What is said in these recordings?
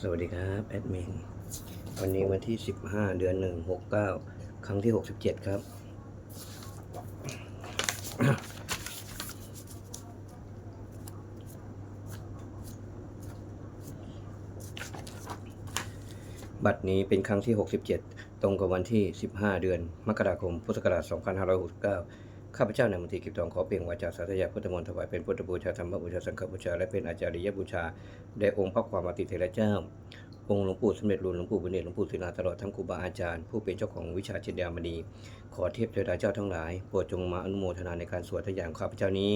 สวัสดีครับแอดมินวันนี้วันที่ 15 เดือน 1 69 ครั้งที่ 67 ครับ บัตรนี้เป็นครั้งที่ 67 ตรงกับวันที่ 15 เดือน มกราคม พุทธศักราช2569 ข้าพเจ้านายมนตรีกิจทองขอเปล่งวาจาสาธยายพุทธมนต์ถวายเป็นพุทธบูชาธรรมบูชาสังฆบูชาและเป็นอาจาริยบูชาแด่องค์พระความอติเทระเจ้า องค์หลวงปู่สมเด็จหลวงหลวงปู่บุญเดชหลวงปู่ศิลาตลอดทั้งครูบาอาจารย์ ผู้เป็นเจ้าของวิชาจิตยามณี ขอเทพเทวดาเจ้าทั้งหลายโปรดจงมาอนุโมทนาในการสวดทยานข้าพเจ้านี้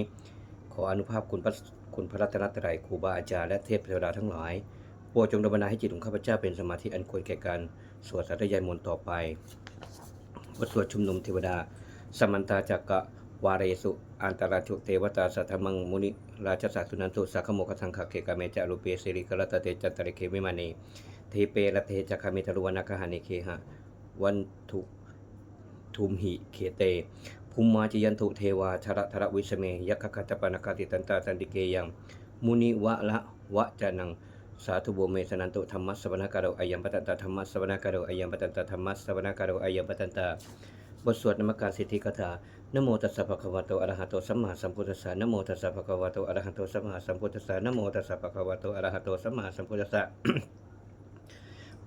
ขออนุภาพคุณพระคุณพระรัตนตรัยครูบาอาจารย์และเทพเทวดาทั้งหลายโปรดจงดลบันดาลให้จิตของข้าพเจ้าเป็นสมาธิอันควรแก่การสวดสาธยายมนต์ต่อไปบทสวดชุมนุมเทวดา สมันตาจักกะวาเรสุอันตราชุเทวตาสัทธมังมุนิราชสัสสุนันตุสักขโมกทังคเกกาเมจะรูเปสิริกรตเตจันตริเควิมานีเทเประเทจักขมิทรุวนาคหานิเคหะวันทุทุมหิเคเตภูมิมาจยันตุเทวาชระทรวิสเมยักขคัตปนากาติตันตาสันติเกยังมุนิวะละวะจานังสาธุโบเมสนันตุธรรมัสสวนาการโออายัมปตันตาธรรมัสสวนาการโออายัมปตันตาธรรมัสสวนาการโออายัมปตันตา ทสวดนมการสิทธิกถานโมตัสสะภะคะวะโตอะระหะโตสัมมาสัมพุทธัสสะนโมตัสสะภะคะวะโตอะระหะโตสัมมาสัมพุทธัสสะนโมตัสสะภะคะวะโตอะระหะโตสัมมาสัมพุทธัสสะ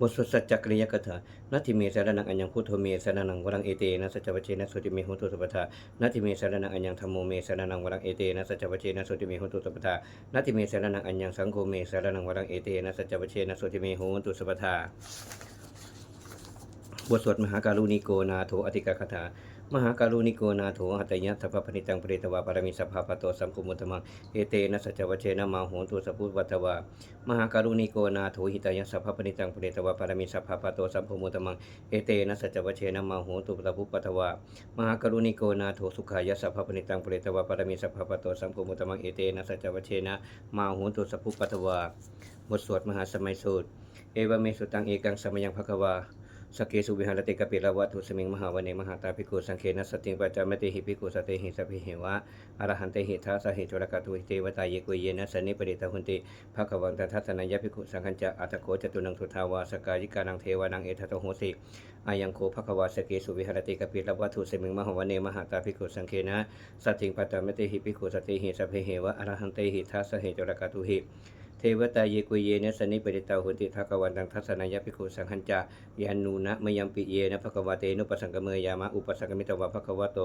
บทสวดสัจจกริยกถานาทิเมสารนังอัญญังพุทโธเมสารนังวรังเอเตนะสัจจวเจนะสุติเมหุตุสัพพทานาทิเมสารนังอัญญังธรรมโมเมสารนังวรังเอเตนะสัจจวเจนะสุติเมหุตุสัพพทานาทิเมสารนังอัญญังสังโฆเมสารนังวรังเอเตนะสัจจวเจนะสุติเมหุตุสัพพทา บทสวดมหาการุณิโกนาโถอธิกาคาถามหาการุณิโกนาโถหัตยะทัพพนิตังปริตวาปารมิสัพพะปะโตสัมภุมุตมังเอเตนะสัจจวเชนะมาโหนตุสัพพุวัตวามหาการุณิโกนาโถหิตายะสัพพะปนิตังปริตวาปารมิสัพพะปะโตสัมภุมุตมังเอเตนะสัจจวเชนะมาโหนตุสัพพุปัตวามหาการุณิโกนาโถสุขายะสัพพะปนิตังปริตวาปารมิสัพพะปะโตสัมภุมุตมังเอเตนะสัจจวเชนะมาโหนตุสัพพุปัตวาบทสวดมหาสมัยสูตรเอวเมสุตังเอกังสมยังภควา สกเกสุวิหารติกปิลวัตุสมิงมหาวันเนมหาตาภิกขุสังเคนะสติงปัจจามติหิภิกขุสติหิสัพพิเหวะอรหันเตหิทัสสหิจุรกตุหิเตวตาเยกุเยนะสนิปริตาหุนติภะควังตัทัสนัยยะภิกขุสังฆัญจะอัตโคจตุนังทุทาวาสกายิกานังเทวานังเอทัตโหสิอายังโคภควาสเกสุวิหารติกปิลวัตุสมิงมหาวันเนมหาตาภิกขุสังเคนะสติงปัจจามติหิภิกขุสติหิสัพพิเหวะอรหันเตหิทัสสหิจุรกตุหิ เทวตาเยกุเยนสนิปริตาหุติทักวันตังทัศนายะภิกขุสังฆัญจายานูนะมยัมปิเยนะภควาเตนุปสังกเมยามะอุปสังกมิตวะภควาโต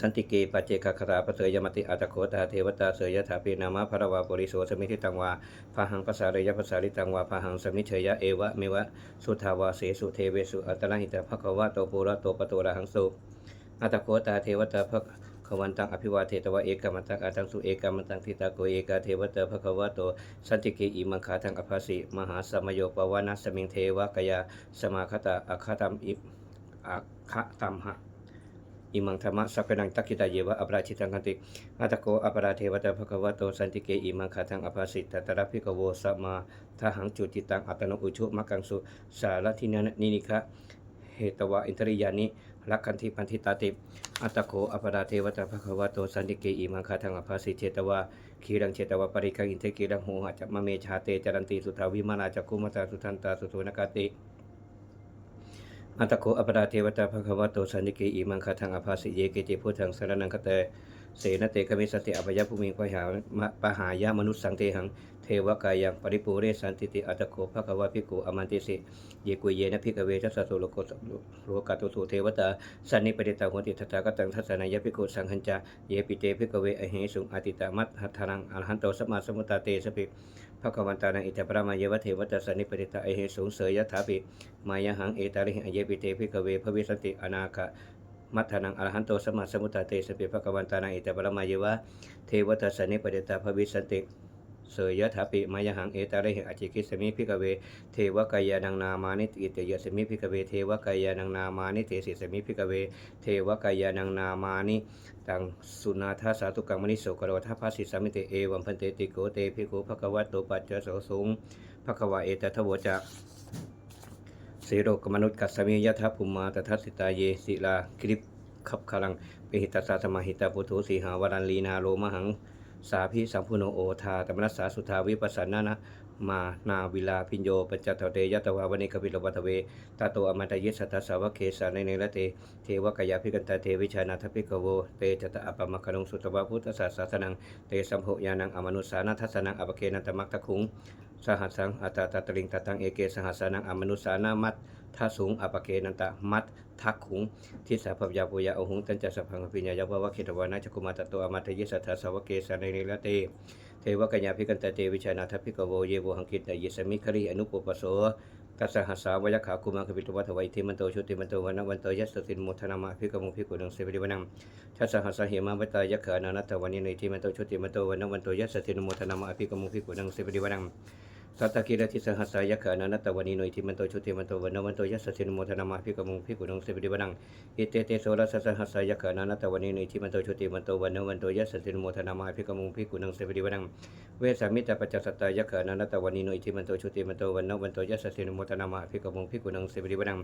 สันติเกปัจเจกคาราปเสยยมติอัตโคตาเทวตาเสยยถาปีนามะภรวาปุริโสสมิทิตังวาพาหังภาษาเรยภาษาลิตังวาพาหังสมิเชยะเอวะเมวะสุทาวาเสสุเทเวสุอัตตะหิตาภควาโตปุระโตปโตระหังสุอัตโคตาเทวตาภ ขวันตังอภิวาเทตวะเอกามันตังอาตังสุเอกามันตังทิตาโกเอกาเทวตาภควโตสันติเกอิมังคาทังอภาสิมหาสมโยปวานัสมิงเทวะกยาสมาคตาอัคคตัมอิอัคตัมหะอิมังธรรมะสัพเพนังตักิตาเยวะอปราชิตังกันติอัตโกอปราเทวตาภควโตสันติเกอิมังคาทังอภาสิตตตระภิกโวสัมมาทหังจุติตังอัตโนอุชุมักังสุสารทินานินิคะเหตวะอินทริยานิ ลักขันธิปันธิตาติอัตโกอัปราเทวตาภควโตสันติเกอิมังคาทังอภาสิเจตวะขีรังเจตวะปริกังอินเทกิรังโหหะจัมมเมชาเตจรันติสุทาวิมานาจักคุมตาสุทันตาสุโทนกาติอัตโกอปราเทวตาภควโตสันนิเกอิมังคาทังอภาสิเยเกจิพุทธังสรนังคเตเสนเตกมิสติอภยภูมิปหามะปหายามนุสสังเตหัง เทวกายังปริปูเรสันติติอัตโกภควภิกขุอมันติสิเยกุเยนะภิกเวทัสสะโสโลโกโลกาตุสุเทวตาสันนิปติตาหุติทัตตากตังทัสสนายภิกขุสังหัญจาเยปิเตภิกเวอเหสุงอติตามัตหัทธนังอรหันโตสมมาสัมพุทธาเตสปิภควันตานังอิตาปรามาเยวะเทวตาสันนิปติตาอเหสุงเสยยถาปิมายหังเอตาริหิอเยปิเตพิกเวภวิสติอนาคมัทธนังอรหันโตสมมาสมุตตาเตสปิภกวันตานังอิตาปรมาเยวะเทวตัสสนิปเดตาภวิสติ เสยยถาปิมายหังเอตาริหิอจิกิสมิพิกเว เทวกายานังนามานิติเตยสมิพิกเว เทวกายานังนามานิเตสิสมิพิกเว เทวกายานังนามานิตังสุนาทาสาตุกังมณิโสกรทัพพสิสมิเตเอวัมพันเตติโกเตภิกขุภควตโตปัจจโสสุงภควะเอตทวจะสีโรกมนุษย์กัสมิยะทัพภูมาตทัสสิตาเยศิลาคลิปขับคลังเปหิตัสสะสมาหิตาปุถุสีหาวรันลีนาโลมหัง สาพิสัมพุโนโอทาตมนัสสาสุทาวิปัสสนานะ มานาวิลาพิญโยปัจจตเตยะตวาวนิกปิลวัตเวตาโตอมันตยิสตตสาวกเคสาในเนลเต เทวกายาภิกันตาเทวิชานาทภิกโว เตจตะอปมะคนุงสุตวะพุทธศาสนัง เตสัมโหยานังอมนุสานาทัสนังอปเกนันตมักตะคุง สหัสังอัตตาตตลิงตตังเอเกสหัสสนังอมนุสานามัต ทัสุงอปเกนันตะมัตทักขุงทิสาพยาปุยาอหุงตันจะสัพพังอภิญญายาวะวะเขตวานะจักุมาตโตอมัตยิสัทธาสาวกเกสาในเนลเตเทวกัญญาภิกันตเตวิชานาทภิกโวเยโวหังคิตตยิสมิคริอนุปปโสตัสสหัสสาวยขาคุมังคปิตวัฏวัยทิมันโตชุติมันโตวันวันโตยัสสตินมุทนามาภิกมุภิกุนังเสวิริวนังทัสสหัสสะเหมาวัตายขานานัตวันิเนทิมันโตชุติมันโตวันวันโตยัสสตินมุทนามาภิกมุภิกุนังเสวิริวนัง สัตตะกิรติสหัสสายะขานานตตวันีโนอิทิมันโตชุติมันโตวันนวันโตยัสสินโมทนามาภิกมุงภิกุนงเสบิวันังอิเตเตโสรัสสหัสายะขานานตตวันีโนอิทิมันโตชุติมันโตวันนวันโตยัสสินโมทนามาภิกมุงภิกุนงเสบิวันังเวสามิตาปัจจสัตตายะขานานตตวันีโนอิทิมันโตชุติมันโตวันนวันโตยัสสินโมทนามาภิกมุงภิกุนงเสบิวันัง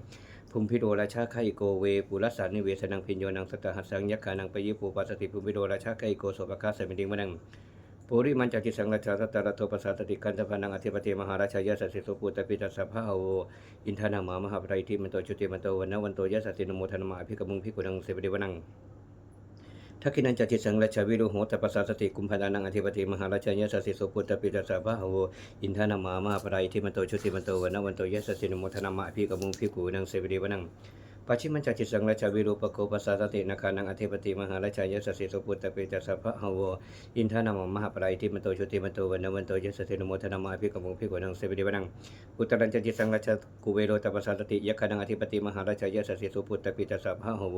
ภูมิพิโดราชาไคโกเวปุรัสสานิเวสนังพิญโยนังสัตตหัสังยะขานังปยิปูปัสสติภูมิพิโดราชาไคโกโสภคาสมิดิงวนัง ปุริมันจักิสังฆชาตตระโทปสาตติกันตพนังอธิปติมหาราชายสัสสิสุปุตตปิตัสสะภาโวอินทนามามหาปไรทิมันโตจุติมันโตวันนวันโตยะสตินโมทนามาภิกมุงภิกุนังเสวดิวนังทักขินันจติสังราชวิรุโหตปสสติกุมภานังอธิปติมหาราชายสัสสิสุปุตตปิตัสสะภาโวอินทนามามหาปไรทิมันโตจุติมันโตวันนวันโตยะสตินโมทนามาภิกมุงภิกุนังเสวดิวนัง ปัจฉิมัญจจิตสังราชาวิรูปโกปัสสาสตินาคานังอธิปติมหาราชายสสิสุปุตตะเปจัสสะพะหวอินทานามมหาปรายทิมันโตชุติมันโตวันวันโตยสสินโมทนามาภิกขมุงภิกวนังเสวิดิวนังอุตรัญจจิตสังราชากุเวโรตปัสสาสติยะคานังอธิปติมหาราชายสสิสุปุตตะเปจัสสะพะหว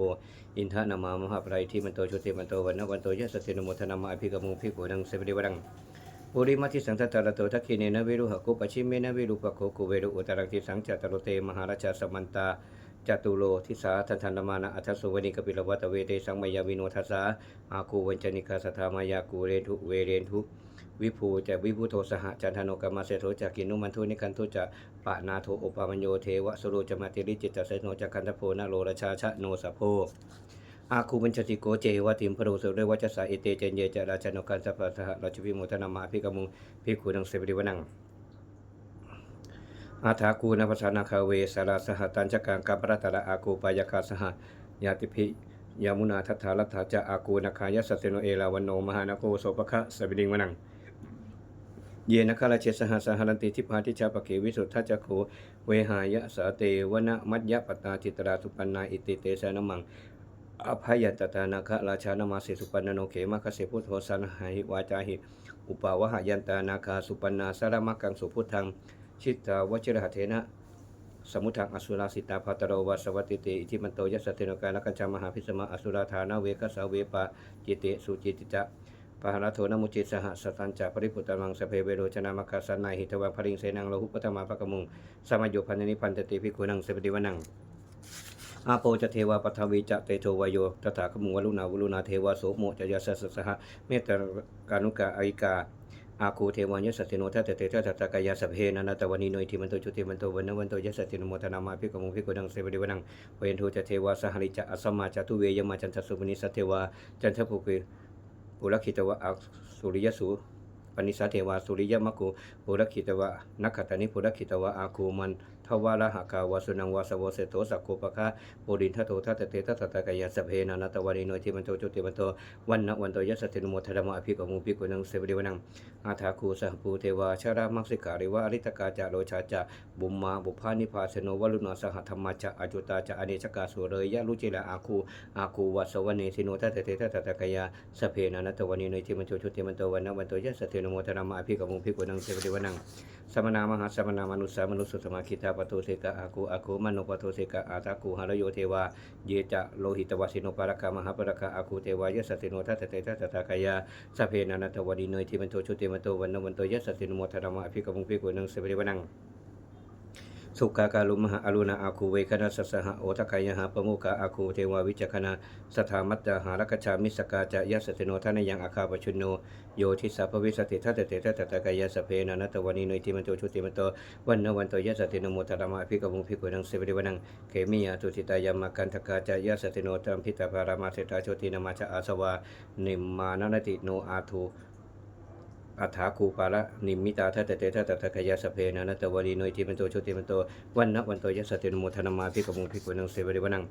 อินทานามมหาปรายทิมันโตชุติมันโตวันวันโตยสสินโมทนามาภิกขมุงภิกวนังเสวิดิวนังปุริมัติสังทัตตระโตทักขิเนนะเวรุหกุปัชชิเมนะเวรุปโคกุเวรุอุตรังติสังจัตตโรเตมหาราชาสมันตา จตุโลทิสาทันทันมานะอัทสสุวนิกปิลวัตเวเตสังมายาวิโนทัสสาอาคูวัญจนิกาสทามายากูเรนทุเวเรนทุวิภูจะวิภูโทสหจันทโนกรรมเสโทจากินุมันทุนิกันทุจะปะนาโทอุปามัญโยเทวะสโรจมาติริจิตตเสโนจักกันทโพนาโลราชาชะโนสะโพอาคูบัญชติโกเจวะติมพระโสุเรวัชสาอิเตเจนเยจะราชนกันสัพพะสหราชวิโมทนามาภิกมุงภิกขุนังเสวริวนัง อาถาคูนภาษานาคาเวสาราสหตัญจกังกัปรัตระอาคูปายาคาสหญาติภิยามุนาทัตถาลัตถาจะอาคูนคายสเตโนเอลาวันโนมหานโกโสปะคะสวิดิงวนัง เยนะคาราเชสหสหรันติทิพาทิชาปเกวิสุทธัจจโคเวหายะสาเตวนะมัจยะปตาจิตราสุปันนาอิติเตสนมังอภัยตตานาคะราชานามาเสสุปันนโนเขมะคเสพุทโธสันหาหิวาจาหิ อุปาวหายันตานาคาสุปันนาสารมักังสุพุทธัง ชิตาวชิรหเทนะ สมุทังอสุราสิตาภัตโรวาสวัติเตอิทิมันโตยัสเตนกาลกัญจามหาพิสมาอสุราธานาเวกัสเวปะจิตติสุจิติจะปะหาโทนมุจิตสหสตันจะปริพุตตังสเพเวโรชนามคาสันนายหิตวังพริงเสนังโลหุปตมาภกมุงสมัยโยพันนิพันตติภิกขุนังเสปติวนังอาโปจะเทวาปทวีจะเตโชวายโยตถาคมุงวลุณาวลุณาเทวาโสโมจะยาสสสหเมตตากานุกาอิกา อาคูเทวันยสติโนทัตเตทัตตะกายาสพเพนันตะวันนิโนทิมันโตจุติมันโตวันนวันโตยสติโนโมทนามาภิกมุภิกขุนังเสวดิวนังเวนทูจะเทวาสหริจะอสมาจตุเวยมาจันทสุปนิสเทวาจันทภุเกปุรคิตวะอักสุริยสุปนิสเทวาสุริยมะกุปุรคิตวะนักขตานิปุรคิตวะอาคูมัน ทวาระหากาวสุนังวาสวเสโตสักโคปะคะปุรินทโตทัตเตทัตตะกายาสเพนันตวันนิโนทิมันโตจุติมันโตวันนวันโตยสตินโมทนามาภิกมุภิกุนังเสวดิวนังอาถาคูสหภูเทวาชารามักสิการิวะอริตกาจาโลชาจะบุมมาบุพานิพาสโนวลุณาสหธรรมจะอจุตาจะอเนชกาสุเรยยะรุจิละอาคูอาคูวัสวเนสิโนทัตเตทัตตะกายาสเพนันตวันนิโนทิมันโตจุติมันโตวันนวันโตยสตินโมทนามาภิกมุภิกุนังเสวดิวนัง สมนามหาสมนามนุสามนุสุสมาคิตาปโตเสกะอาคูอาคูมโนปโตเสกะอาตากูหารโยเทวาเยจะโลหิตวสิโนปารกามหาปรกาอาคูเทวายสติโนทัตเตทัตตากายาสเพนันตวันนิโนทิมันโตชุติมันโตวันนวันโตยสติโนโมทนามาภิกมุภิกุนังเสวดิวนัง สุขากาลุมหาอรุณาอาคูเวคณะสัสหะโอทกายหาปมุกาอาคูเทวาวิจคณะสถามัตตหารกชามิสกาจะยัสติโนทานยังอาคาปชุนโนโยทิสาภวิสติทัตเตทัตตะกายาสเพนันตวันีโนทิมันโตชุติมันโตวันนวันโตยัสติโนโมทนามาภิกมุภิกขุนังเสวิวันังเขมิยาตุติตายามากันทกาจะยัสติโนตัมพิตาภารามาเสตาโชตินามาชะอาสวานิมมานนติโนอาทู อัฏฐาคูปาละนิมิตาทัตเตเตทัตตะขยาสเพนะนัตตวลีโนยทิมันโตโชติมันโตวันนะวันโตยัสสะเตนโมทนามาภิกขมุภิกขุนังเสวริวนัง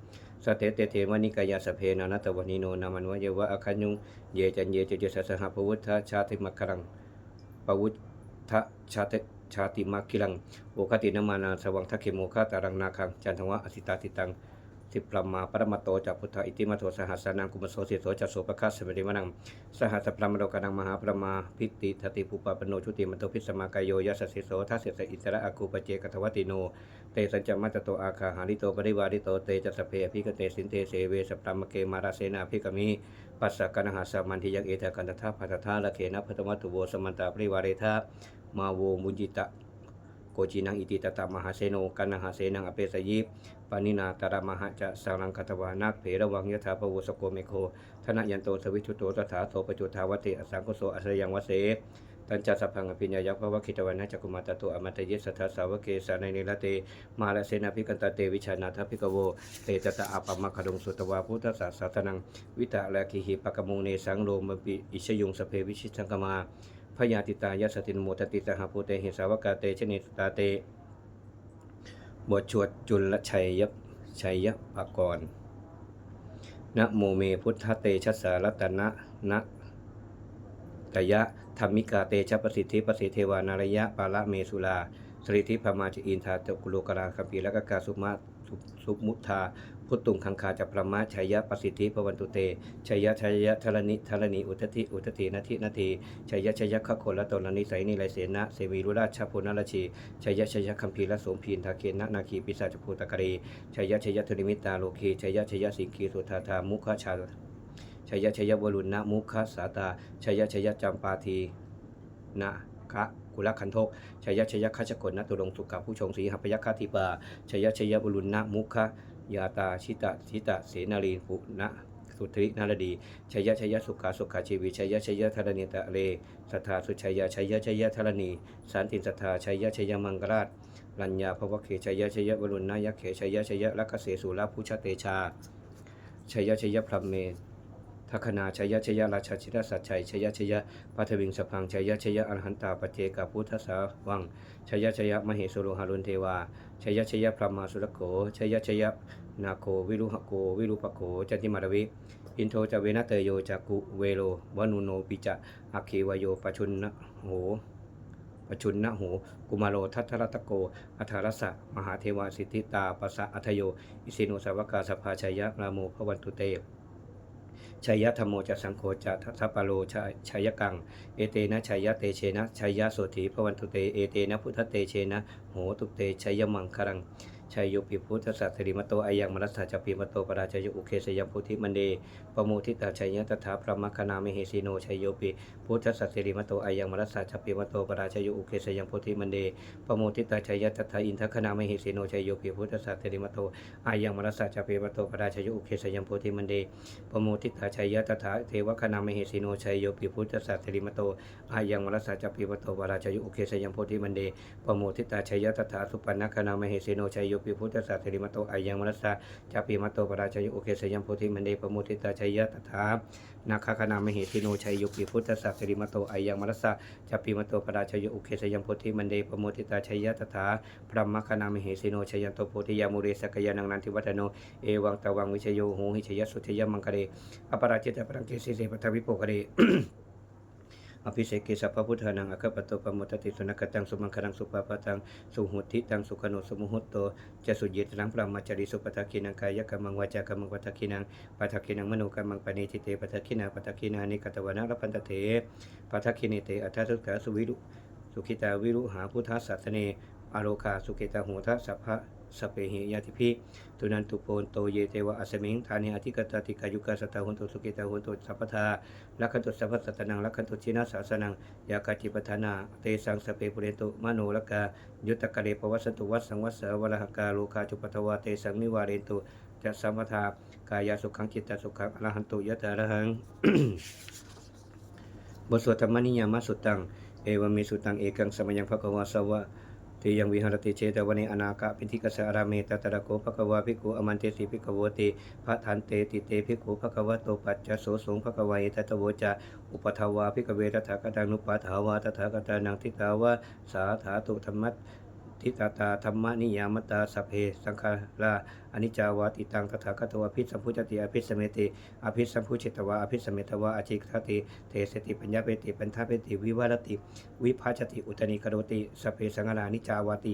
สเตเตเทวนิกายาสเพนะนัตตวลีโนนามันวะเยวะอคัญยุงเยจันเยเจเจสสหภวุฒชาติมัคครังปวุฒชาติชาติมัคคิลังโอคตินามานาสวังทักขิโมฆาตารังนาคังจันทวะอสิตาติตัง สิปรมาปรมาโตจากพุทธอิติมาโทสหัสนังกุมโสสิโสจัสโสปคัสสเมริวนังสหัสปรมโลกนังมหาปรมาพิติทติภูปปโนชุติมันโตพิสมากายโยยัสสิโสทัสเสสอิสระอาคูปเจกตวติโนเตสัญจมัตโตอาคาหาริโตปริวาริโตเตจัสเพอภิกเตสินเตเสเวสปรมเกมาราเสนาภิกมิปัสสะกนหาสมันทิยังเอตกันตถาภัตถาละเขนะพัตมัตุโวสมันตาปริวาเรธามาโวมุจิตะโกจินังอิติตตามหาเสโนกันนหาเสนังอเปสยิป ปานินาตระมหะจะสังลังคตวานักเพระวังยถาปวุสโกเมโคธนยันโตสวิชุโตตถาโตปจุทาวติอสังโกโสอสยังวเสตัญจสัพพังอภิญญายักภวคิตวันนะจักุมาตโตอมัตยิสัทธาสาวเกสานนิลเต มาลเสนาภิกันตเตวิชานาทภิกโวเตจตะอาปมัคดงสุตวาพุทธศาสตนัง วิตาลาคิหิปะกมุงเนสังโลมปิอิชยุงสเพวิชิตังกมาพยาติตายสตินโมทติสหภูเตหิสาวกาเตชนิสตาเต บทชวดจุลชัยยบชัยยปากรนะโมเมพุทธเตชะสารตนะนะตยะธรรมิกาเตชะประสิทธิประสิทธิเทวานารยะปาละเมสุลาสริธิพมาจอินทาตกุโลกราคัมปีและกกาสุมาสุสุมุทธา พุทตุงคังคาจัปรมะชัยยะประสิทธิพวันตุเตชัยยะชัยยะธรณิธรณีอุทธิอุทธินาทินาทีชัยยะชัยยะขะโคละตลนิสัยนิไรเสนะเสวีรุราชพุนรชีชัยยะชัยยะคัมภีรโสมพีนทาเกนะนาคีปิศาจภูตกรีชัยยะชัยยะธุริมิตาโลคีชัยยะชัยยะสิงคีสุธาธามุขชาชัยยะชัยยะวรุณนะมุขสาตาชัยยะชัยยะจำปาทีนะคะกุลคันทกชัยยะชัยยะคัชกลนตุรงสุขะผู้ชงศรีหัพยคาธิปาชัยยะชัยยะวรุณนะมุข ยาตาชิตะชิตะเสนาลีปุณะสุทธินารดีชัยยะชัยยะสุขาสุขาชีวิชัยยะชัยยะธรณีตะเลสัทธาสุชัยยะชัยยะชัยยะธรณีสันติสัทธาชัยยะชัยยะมังกราชรัญญาภวะเขชัยยะชัยยะวรุณนายะเขชัยยะชัยยะลักเสสุราพุชเตชาชัยยะชัยยะพรหมเม ทัคนาชยยะชยยะราชาชิตสัจชัยชยยะชยยะปัทวิงสพังชยยะชยยะอรหันตาปเจกพุทธสาวังชยยะชยะมเหสุโรหารุนเทวาชยยะชยะพรหมาสุรโขชยยะชยะนาโควิรุหโกวิรุปโขจันติมารวิอินโทจเวนะเตโยจักุเวโรวนุโนปิจะอัคคีวโยปชุนนะโหปชุนนะโหกุมารโรทัตถรัตโก อัทารสะ มหาเทวาสิทธิตาปัสสะอัทโย อิสิโนสาวกาสภาชัยยะราโมพวันตุเต ชัยยะธรรมโมจะสังโฆจะทัปปะโลชยชัยยกัง เอเตนะชัยยะเตเชนะชัยยะโสถีพวันตุเต เอเตนะพุทธเตเชนะ โหตุเตชัยยมังครัง ชัยโยปิพุทธสัตสริมโตอายังมรัสสะจปิมโตปราชัยอุเคสยพุทธิมันเดปโมทิตาชัยยะตถาพระมคณามิเหสีโนชัยโยปิพุทธสัตสิริมโตอายังมรัสสะจปิมโตปราชัยอุเคสยังโพธิมันเดปโมทิตาชัยยะตถาอินทคณามิเหสีโนชัยโยปิพุทธสัตสิริมโตอายังมรัสสะจปิมโตปราชัยอุเคสยังโพธิมันเดปโมทิตาชัยยะตถาเทวคณามิเหสีโนชัยโยปิพุทธสัตสิริมโตอายังมรัสสะจปิมโตปราชัยอุเคสยังโพธิมันเดปโมทิตาชัยยะตถาสุปนคณามิเหสีโนชัยโยปิพุทธสัตสิริมโตอายังมรัสสะจปิมโตปราชยุโอเคสยังโพธิมันเดปโมทิตาชัยยะตถานาคาคณามเหติโนชัยยุปิพุทธสัสริมโตอายังมรสสะจัปิมโตปราชยุโอเคสยังโพธิมันเดปโมทิตาชัยยะตถาพระมคณามเหสิโนชัยยันโตโพธิยามุเรสกยานังนันทิวัฒโนเอวังตวังวิชโยโหหิชยสุทยมังคะเรอปราจิตปรังเกสิเสปทวิโปคะเร อภิเศกเกสัพพพุทธานังอคปโตปโมตติสุนักตังสุมังคลังสุปาปะตังสุหุติตังสุขโนสมุหุตโตจะสุญญตังพระมัจจริสุปทาคินังกายกรรมังวาจากรรมังปัทคินังปัทคินังมโนกรรมังปณิทิเตปัทคินาปัทคินานิกตวนาลพันตเถปัทคินิเตอัทธสุขสุวิรุสุขิตาวิรุหาพุทธสัสเนอโรคาสุขิตาโหทสัพพะ สเปหิยาติพิตุนันตุโปนโตเยเทวะอสมิงทานิอธิกตติกายุกาสตาหุนตุสุขิตาหุนตุสัพพทาลักขันตุสัพพสัตนังลักขันตุชินาสาสนังยากาจิปทานาเตสังสเปปุเรตุมโนลกายุตตะกะเรปวัสสตุวัสสังวัสสวะรหกาโลคาจุปตวาเตสังนิวาเรนตุจะสัมปทากายาสุขังจิตตสุขังอรหันตุยะตาระหังบทสวดธรรมนิยามสุตัง เอวเมสุตังเอกังสมยังภควาสวะ ติยังวิหารติเชตวันิอนาคาปิธิกสสอาราเมตตระโกภควาภิกขุอมันเตสิภิกขโวติพระทันเตติเตภิกขุภควโตปัจจโสสงภควายตตโวจาอุปทาวาภิกเวตถาคตังนุปาถาวาตถาคตานังทิตาวาสาถาตุธรรมัต ทิตาตาธรรมนิยามตาสเพ สังฆาราอนิจจาวาติตังตถาคตวาพิสัมพุจติอภิสเมติอภิสัมพุจิตวาอภิสเมตวาอจิกทติเทสติปัญญาเปติปัญทาเปติวิวารติ วิภาชติอุตนิกโรติสเพสังฆานิจาวาติ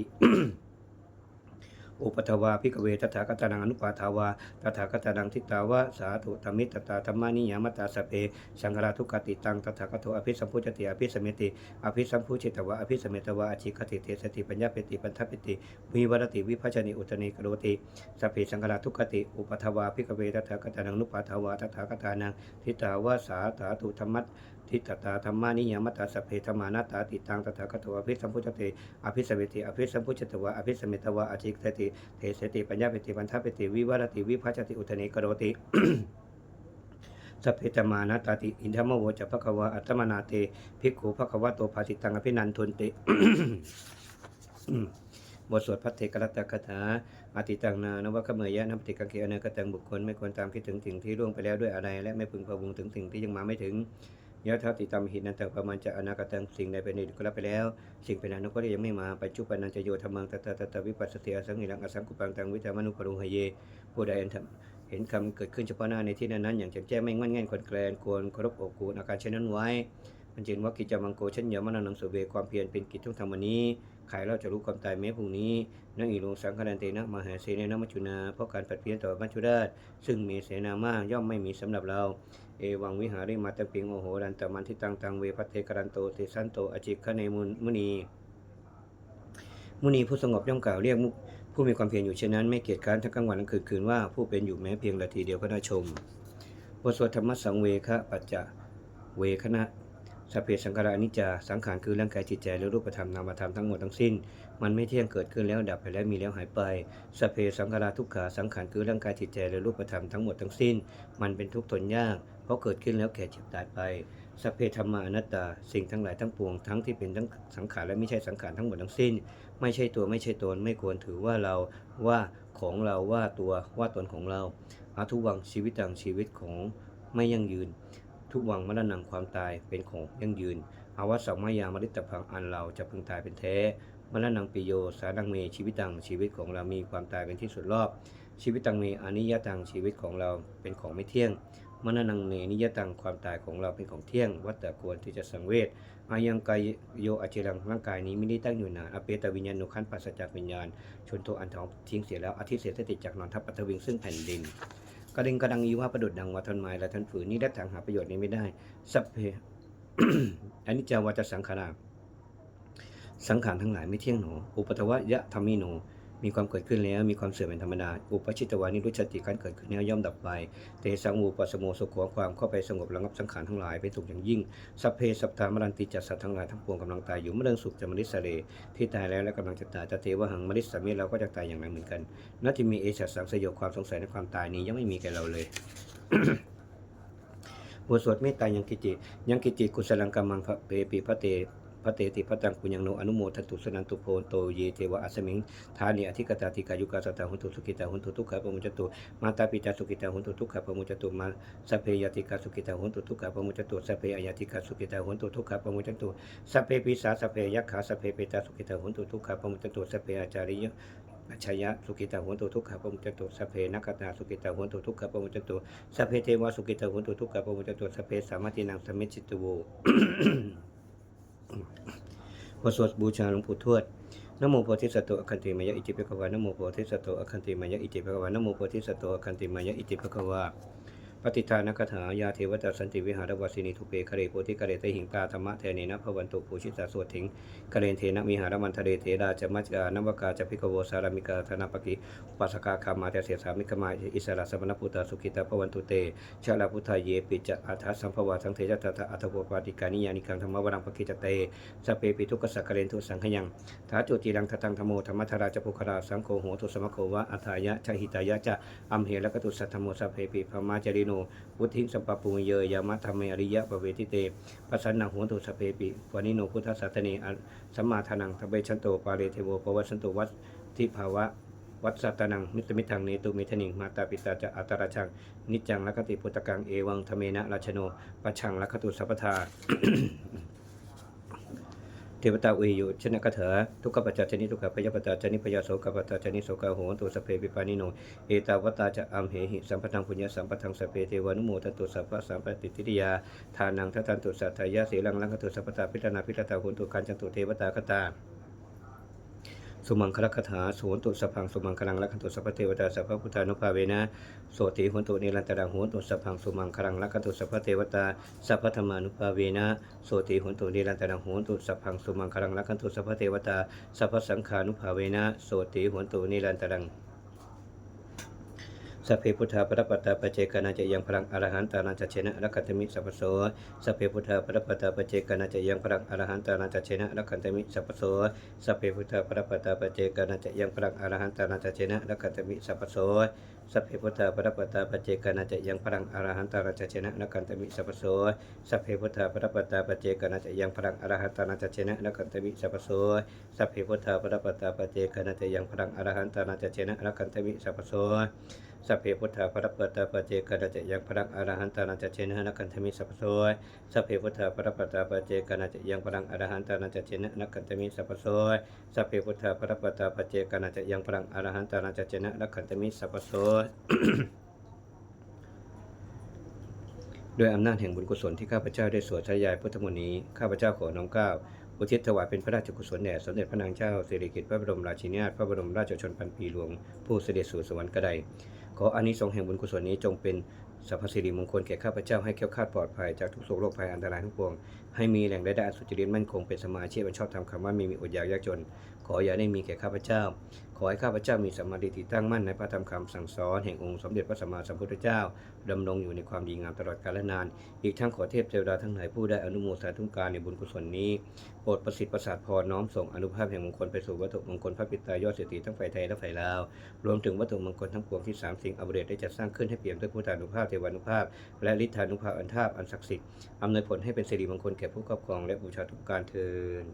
อุปทวาพิกเวตถาคตานังอนุปาทาวาตถาคตานังทิตาวะสาธุธรรมิตตาธรรมานิยามตาสเพสังฆราทุกติตังตถาคตอภิสัมพุจติอภิสเมติอภิสัมพุจิตวะอภิสเมตวะอจิคติเทสติปัญญาเปติปัญทปิติวิวรติวิภาชนิอุตนิกโรติสเพสังฆราทุกติอุปทวาพิกเวตถาคตานังอนุปาทาวาตถาคตานังทิตาวะสาธุธรรมัต ทิฏฐตาธรรมานิยามตาสพเพธรรมานาตาติตังตถาคตวะอภิสัมพุจติอภิสเวติอภิสัมพุจตวะอภิสเมตวะอจิกตติเทสติปัญญาเปติปัญทปติวิวารติวิภัชติอุตเนกโรติสัพเพธรรมานาตาติอินทมโวจะภควาอัตมนาเตภิกขุภควะโตภาสิตังอภินันทุนติบทสวดพัทเทกรัตตคาถาอาติตังนานวคเมยะนัปฏิกังเกอเนกตังบุคคลไม่ควรตามคิดถึงสิ่งที่ล่วงไปแล้วด้วยอะไร และไม่พึงพะวงถึงสิ่งที่ยังมาไม่ถึง ยะทัติตามหินันตประมาณจะอนาคตังสิ่งใดเป็นอดีตก็รับไปแล้ว สิ่งเป็นอนาคตยังไม่มาปัจจุบันนันจะโยธรรมังตตตตวิปัสสติอสังหิรังอสังกุปังตังวิจามนุปรุงหเยผู้ใดเห็นธรรมเห็นคำเกิดขึ้นเฉพาะหน้าในที่นั้นๆอย่างแจ่มแจ้งไม่งอนแง่นคนแกลนควรเคารพโอกูลอาการเช่นนั้นไว้มันจึงว่ากิจมังโกเช่นเยามนันังสุเวความเพียรเป็นกิจต้องทำวันนี้ ใครเราจะรู้ความตายแม้พรุ่งนี้นักอีลงสังฆนันเตนะมหาเสนนะมัจจุนา เพราะการปัดเพี้ยนต่อมัจจุราช ซึ่งมีเสนามากย่อมไม่มีสำหรับเรา เอวังวิหาริมาตปิงโอโหรันตมันทิตังตังเวพัทเทกรันโตเทสันโตอจิกขเนมุนมุนี มุนีผู้สงบย่อมกล่าวเรียกผู้มีความเพียรอยู่เช่นนั้นไม่เกียจค้านทั้งกลางวันทั้งคืนคืนว่าผู้เป็นอยู่แม้เพียงนาทีเดียวก็น่าชมบทสวดธรรมสังเวคะปัจจะเวคณะ สพเพสังขารานิจจาสังขารคือร่างกายจิตใจและรูปธรรมนามธรรมทั้งหมดทั้งสิ้น มันไม่เที่ยงเกิดขึ้นแล้วดับไปแล้วมีแล้วหายไปสพเพสังขาราทุกขาสังขารคือร่างกายจิตใจและรูปธรรมทั้งหมดทั้งสิ้น มันเป็นทุกข์ทนยาก เพราะเกิดขึ้นแล้วแก่เจ็บตายไปสพเพธรรมาอนัตตา สิ่งทั้งหลายทั้งปวงทั้งที่เป็นทั้งสังขารและไม่ใช่สังขารทั้งหมดทั้งสิ้น ไม่ใช่ตัวไม่ใช่ตนไม่ควรถือว่าเราว่าของเราว่าตัวว่าตนของเราอาทุวังชีวิตต่างชีวิตของไม่ยั่งยืน ทุกวังมรณะความตายเป็นของยั่งยืน อาวัสัมมายามริตพังอันเราจะพึงตายเป็นแท้มรณังปิโย สานังเม ชีวิตตัง ชีวิตของเรามีความตายเป็นที่สุดรอบ ชีวิตตังเมอนิยตัง ชีวิตของเราเป็นของไม่เที่ยงมรณังเมนิยตัง ความตายของเราเป็นของเที่ยง วัตตะควรที่จะสังเวชอายังกายโยอจิรังร่างกายนี้ไม่ได้ตั้งอยู่นานอเปตวิญญาณุขันปัสจากวิญญาณ ชนโทอันทองทิ้งเสียแล้วอาทิเศษติจากนอนทับปัทวิงซึ่งแผ่นดิน กระดิ่งกระดังอีว่าประดุดดังวัฒนไม้และทันฝืนนี้ได้ถางหาประโยชน์นี้ไม่ได้สัพเพอนิจจาวัจสังขาราสังขารทั้งหลายไม่เที่ยงหนออุปตวะยะธรรมีโน มีความเกิดขึ้นแล้ว มีความเสื่อมเป็นธรรมดา อุปชิตวานิรุชติการเกิดขึ้นแล้วย่อมดับไป เตสังอูปสโมสุขของความเข้าไปสงบระงับสังขารทั้งหลายเป็นสุขอย่างยิ่ง สัพเพสัพตามรันติจัสสัตว์ทั้งหลายทั้งปวงกำลังตายอยู่เมื่อเรื่องสุขจะมนิสเรที่ตายแล้วและกำลังจะตายจะเทวหังมนิสสามิเราก็จะตายอย่างไรเหมือนกันนัตถิมีเอชัสสังสยบความสงสัยในความตายนี้ยังไม่มีแก่เราเลยบทสวดเมตตายังกิจิยังกิจิกุศลังกัมมังเปปิพระเต พระเตติพระตังปุญญังโนอนุโมทตุสนันตุโพนโตเยเทวะอัสมิงทานิอธิกตาธิกายุกาสตาหุนตุสุกิตาหุนตุทุกขะปมุจตุมาตาปิตาสุกิตาหุนตุทุกขะปมุจตุมาสเพยติกาสุกิตาหุนตุทุกขะปมุจตุสเพอายติกาสุกิตาหุนตุทุกขะปมุจตุสเพปิสาสเพยักขาสเพเปตาสุกิตาหุนตุทุกขะปมุจตุสเพอาจาริยอัจฉยะสุกิตาหุนตุทุกขะปมุจตุสเพนักตาสุกิตาหุนตุทุกขะปมุจตุสเพเทวะสุกิตาหุนตุทุกขะปมุจตุสเพสามัตินังสมมิจจิตโว บทสวดบูชาหลวงปู่ทวดนโมโพธิสัตว์อคันติมายะอิจิปะกวานโมโพธิสัตว์อคันติมายะอิจิปะกวานโมโพธิสัตว์อคันติมายะอิจิปะกวา ปฏิทานคาถายาเทวตาสันติวิหารวาสินีทุเปคเรโพธิคะเรตหิงตาธรรมะเทเนนะพวันตุภูชิตาสวดถิงคะเรนเทนะมิหารมันทะเรเทราจะมัจจานวกาจะพิกโวสารามิกาธนาปกิปัสสกาคามาเตเสสามิกมาอิสระสมณพุตตาสุขิตาพวันตุเตชาลาพุทธาเยปิจะอัฏฐสัมภวาสังเทจตถาอัตโวปาติกานิยานิกังธรรมวรังปกิจเตสเปปิทุกสักกเรนทุสังขยังถาจุติรังทตังธโมธรรมธราจะปุคราสังโฆโหตุสมโควะอัฏฐายะชหิตายะจะอัมเหระกตุสัทธโมสเพปิพมาจริโนพุทธิสัมปปุญเยยามะธรรมอริยะปะเวทิเตปัสสันนังโตุสเพปิวานิโนพุทธสัตเนอสัมมาทานังทเบชันโตปาเรเทโวปวัสันโตวัตทิภาวะวัดสัตตนังมิตรมิทังเนตุมิทนิงมาตาปิตาจะอัตตราชัง นิจังลักติพุตตกังเอวังธเมนะราชโนปะชังลักตุสัพพทา เทวตาอุยอยู่ชนะกะเถอทุกขปัจจาชนิทุกขพยาปัจจาชนิพยาโสกปัจจาชนิโสกาโหนตุสเพปิปานิโนเอตาวตาจะอัมเหหิสัมปทังปุญญาสัมปทังสเพเทวานุโมทันตุสัพพะสัมปติทิฏยาทานังทัตันตุสัทธายะสีลังลังคตุสัพพตาพิจาณาพิจารณาโหนตุการจันตุเทวตาคตา สุมังคลคถาโสนตุสพังสุมังคลังลักขันตุสัพเทวตาสัพพุทธานุภาเวนะโสติหุนตุนิรันตรังโหนตุสัพพังสุมังคลังลักขันตุสัพเทวตาสัพพธรรมานุภาเวนะโสติหุนตุนิรันตรังโหนตุสัพพังสุมังคลังลักขันตุสัพเทวตาสัพพสังขานุภาเวนะโสติหุนตุนิรันตรัง สัพเพพุทธาปรปัตตาปเจกนาจะยังพลังอรหันตานาจะเชนะรักันตมิสัพพโสสัพเพพุทธาปรปัตตาปเจกนาจะยังพลังอรหันตานาจะเชนะรักันตมิสัพพโสสัพเพพุทธาปรปัตตาปเจกนาจะยังพลังอรหันตานาจะเชนะรักันตมิสัพพโสสัพเพพุทธาปรปัตตาปเจกนาจะยังพลังอรหันตานาจะเชนะรักันตมิสัพพโสสัพเพพุทธาปรปัตตาปเจกนาจะยังพลังอรหันตานาจะเชนะรักันตมิสัพพโสสัพเพพุทธาปรปัตตาปเจกนาจะยังพลังอรหันตานาจะเชนะรักันตมิสัพพโส สัพเพพุทธาปรปัตตาปเจกนาจะยังพลังอรหันตานาจะเชนะนักขันธมิสัพพโสยสัพเพพุทธาปรปัตตาปเจกนาจะยังพลังอรหันตานาจะเชนะนักขันธมิสัพพโสยสัพเพพุทธาปรปัตตาปเจกนาจะยังพลังอรหันตานาจะเชนะนักขันธมิสัพพโสยด้วยอำนาจแห่งบุญกุศลที่ข้าพเจ้าได้สวดทายายพุทธมนต์นี้ข้าพเจ้าขอน้อมเกล้าอุทิศถวายเป็นพระราชกุศลแด่สมเด็จพระนางเจ้าสิริกิติ์พระบรมราชินีนาถพระบรมราชชนพันปีหลวง ผู้เสด็จสู่สวรรคได ขออานิสงส์แห่งบุญกุศลนี้จงเป็นสัพพสิริมงคลแก่ข้าพเจ้าให้แคล้วคาดปลอดภัยจากทุกโศกโรคภัยอันตรายทั้งปวงให้มีแหล่งรายได้อันสุจริตมั่นคงเป็นสมาชีพอันชอบทำคำว่ามีมีอดอยากยากจน ขออย่าได้มีแก่ข้าพเจ้า ขอให้ข้าพเจ้ามีสัมมาทิฏฐิตั้งมั่นในพระธรรมคำสั่งสอนแห่งองค์สมเด็จพระสัมมาสัมพุทธเจ้าดำรงอยู่ในความดีงามตลอดกาลและนาน อีกทั้งขอเทพเทวดาทั้งหลายผู้ได้อนุโมทนาทุกการในบุญกุศลนี้โปรดประสิทธิ์ประสาทพรน้อมส่งอนุภาพแห่งมงคลไปสู่วัตถุมงคลพระปิตายอดเศรษฐีทั้งฝ่ายไทยและฝ่ายลาว รวมถึงวัตถุมงคลทั้งปวงที่สามสิ่งอภิเดชได้จัดสร้างขึ้นให้เปี่ยมด้วยพุทธานุภาพเทวานุภาพ และฤทธานุภาพอันทาบอันศักดิ์สิทธิ์อำนวยผลให้เป็นสิริมงคลแก่ผู้ครอบครองและบูชาทุกการเทิน